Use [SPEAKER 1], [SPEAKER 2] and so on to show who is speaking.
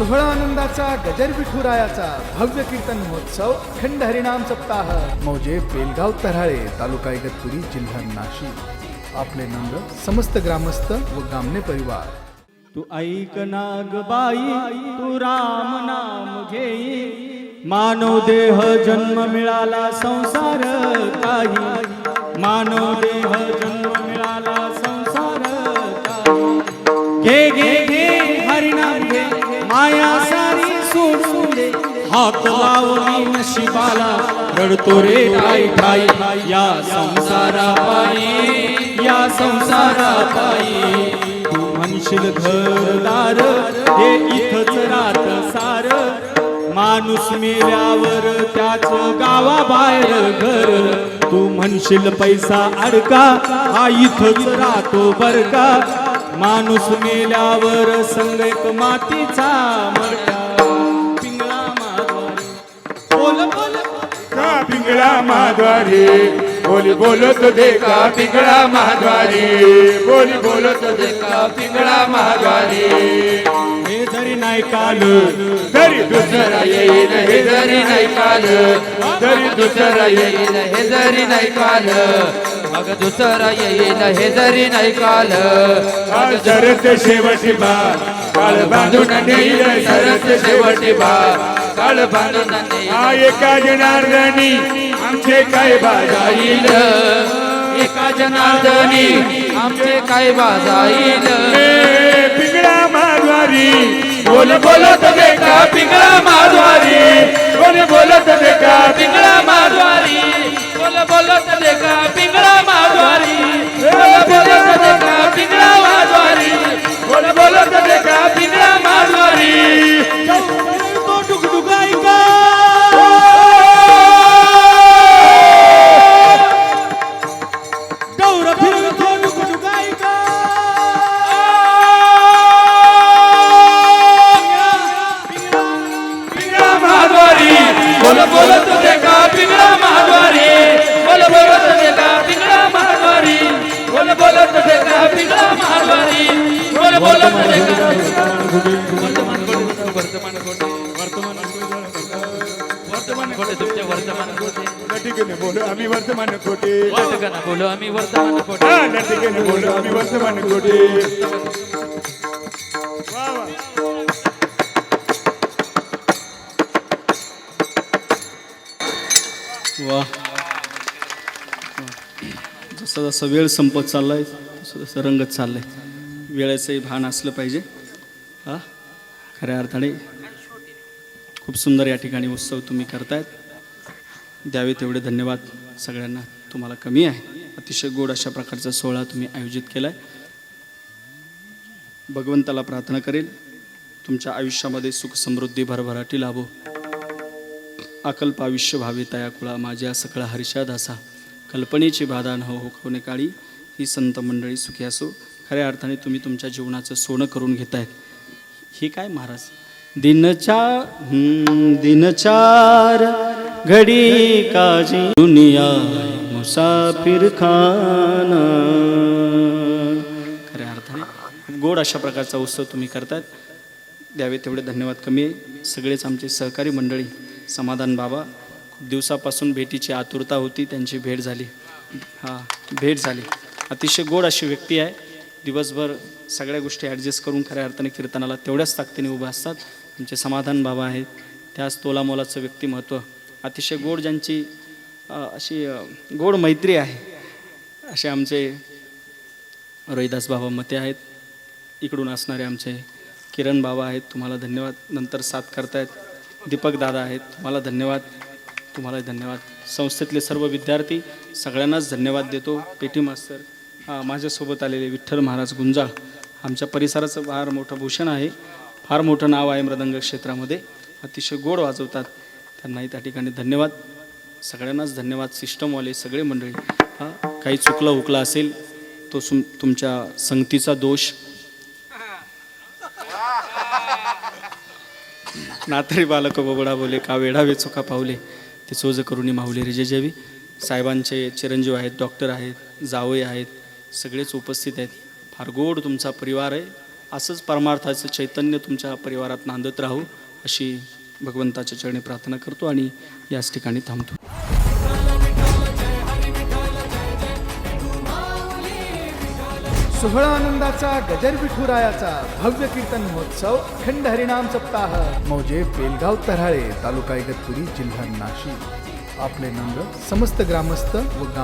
[SPEAKER 1] सोहळा आनंदाचा गजर विठुरायाचा भव्य कीर्तन महोत्सव अखंड हरिणाम सप्ताह. मौजे बेलगाव तऱ्हाळे तालुका इगतपुरी जिल्हा नाशिक. आपले नम्र समस्त ग्रामस्थ व गामने परिवार.
[SPEAKER 2] तू ऐक नाग बाई तू राम नाम घेई. मानव देह जन्म मिळाला संसार काही. मानव देह हात लावून नशिबाला रडतो रे ठाई ठाई. या संसारा पायी या संसारा पायी तू म्हणशील घरदार हे इथंच रात सार. माणूस मेल्यावर त्याच गावाबाहेर घर. तू म्हणशील पैसा अडका हा इथंच राहतो बरका. माणूस मेल्यावर संग एक मातीचा मडका.
[SPEAKER 3] का पिंगळा माधवारी? बोली बोलत दे का पिंगळा माधवारी? बोली बोलत दे का पिंगळा माधवारी?
[SPEAKER 2] हे जरी नाही काल
[SPEAKER 3] तरी दुसरा येईल हे जरी नाही काल तरी दुसरा येईल
[SPEAKER 4] हे जरी नाही काल. मग दुसरा येईल हे जरी नाही काल.
[SPEAKER 3] काल शरत शेवटी बा काळ बांधून नेईल शरत शेवटी बा हा एका जनार्दनी आमचे काय बाजाईल?
[SPEAKER 4] एका जनार्दनी आमचे काय बाजाईल?
[SPEAKER 3] पिंगळा माधवारी बोल बोलत दे का पिंगळा माधवारी नटिकेने बोलो आम्ही वर्तमान खोटे
[SPEAKER 4] बोलो आम्ही वर्तमान
[SPEAKER 3] नटिकेने बोलो आम्ही वर्तमान खोटे वा वा
[SPEAKER 2] वा जसं जसं वेळ संपत चाललाय तसं तसं रंगत चाललंय. वेळेचंही भान असलं पाहिजे. हा? खऱ्या अर्थाने खूप सुंदर या ठिकाणी उत्सव तुम्ही करतायत. द्यावे तेवढे धन्यवाद सगळ्यांना. तुम्हाला कमी आहे. अतिशय गोड अशा प्रकारचा सोहळा तुम्ही आयोजित केला आहे भगवंताला प्रार्थना करेल. तुमच्या आयुष्यामध्ये सुख समृद्धी भरभराटी लाभो. अकल्प आयुष्य भावे तया कुळा माझ्या सकळ हर्षादासा. कल्पनेची बाधा न हो, हो कोणे काळी ही संत मंडळी सुखी असो. खऱ्या अर्थाने तुम्ही तुमच्या जीवनाचं सोनं करून घेतायत. हे काय महाराज? दिनचार दिनचार घडी काजी दुनिया मुसाफिर खाना. खऱ्या अर्थाने गोड अशा प्रकारचा उत्सव तुम्ही करतायत. द्यावे तेवढे धन्यवाद कमी सगळेच आमचे सहकारी मंडळी समाधान बाबा खूप दिवसापासून भेटीची आतुरता होती त्यांची भेट झाली. हां भेट झाली. अतिशय गोड अशी व्यक्ती आहे. दिवसभर सगळ्या गोष्टी ॲडजस्ट करून खऱ्या अर्थाने कीर्तनाला तेवढ्याच ताकदीने उभं असतात. आमचे समाधान बाबा आहेत. त्याच तोलामोलाचं व्यक्तिमत्व. अतिशय गोड ज्यांची अशी गोड मैत्री आहे असे आमचे रोहिदास बाबा मते आहेत. इकडून असणारे आमचे किरण बाबा आहेत. तुम्हाला धन्यवाद. नंतर साथ करतायत दीपक दादा आहेत. तुम्हाला धन्यवाद. तुम्हाला धन्यवाद. संस्थेतले सर्व विद्यार्थी सगळ्यांनाच धन्यवाद देतो. पेटी मास्तर माझ्यासोबत आलेले विठ्ठल महाराज गुंजाळ. आमच्या परिसराचं फार मोठं भूषण आहे. फार मोठं नाव आहे मृदंग क्षेत्रामध्ये. अतिशय गोड वाजवतात. त्यांनाही त्या ठिकाणी धन्यवाद. सगळ्यांनाच धन्यवाद. सिस्टमवाले सगळे मंडळी. हा काही चुकला उकला असेल तो सुम तुमच्या संगतीचा दोष. नातरी बालक बोबडा बोले का वेढावे चुका पावले? ते चोज करुणी माहुले रिजेजेवी. साहेबांचे चिरंजीव आहेत डॉक्टर आहेत जावई आहेत. सगळेच उपस्थित आहेत. फार गोड तुमचा परिवार आहे. असंच परमार्थाचं चैतन्य तुमच्या परिवारात नांदत राहू अशी भगवंताच्या चरणी प्रार्थना करतो आणि याच ठिकाणी थांबतो.
[SPEAKER 1] सोहळा आनंदाचा गजर विठुरायाचा भव्य कीर्तन महोत्सव खंड हरिणाम सप्ताह मौजे बेलगाव तराळे तालुका इगतपुरी जिल्हा नाशिक. आपले नम्र समस्त ग्रामस्थ व ग्राम